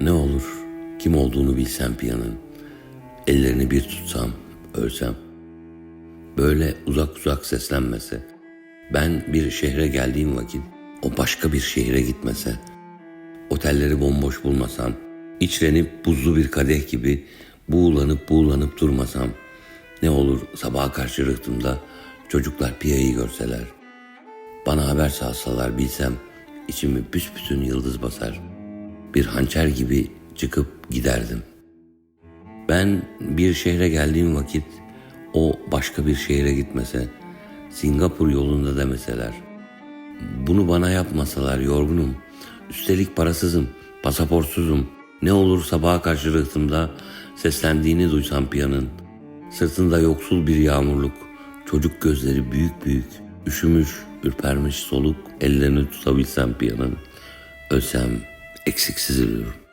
Ne olur kim olduğunu bilsem piyanın. Ellerini bir tutsam, ölsem. Böyle uzak uzak seslenmese. Ben bir şehre geldiğim vakit o başka bir şehre gitmese. Otelleri bomboş bulmasam. içlenip buzlu bir kadeh gibi buğulanıp buğulanıp durmasam. Ne olur sabaha karşı rıhtımda çocuklar piyayı görseler. Bana haber salsalar bilsem içimi büsbütün yıldız basar. Bir hançer gibi çıkıp giderdim. Ben bir şehre geldiğim vakit o başka bir şehre gitmese, Singapur yolunda demeseler. Bunu bana yapmasalar yorgunum. Üstelik parasızım, pasaportsuzum. Ne olur sabaha karşı rıhtımda seslendiğini duysam piyanın. Sırtında yoksul bir yağmurluk, çocuk gözleri büyük büyük, üşümüş, ürpermiş soluk, ellerini tutabilsem piyanın. Ölsem eksiksiz ölürüm.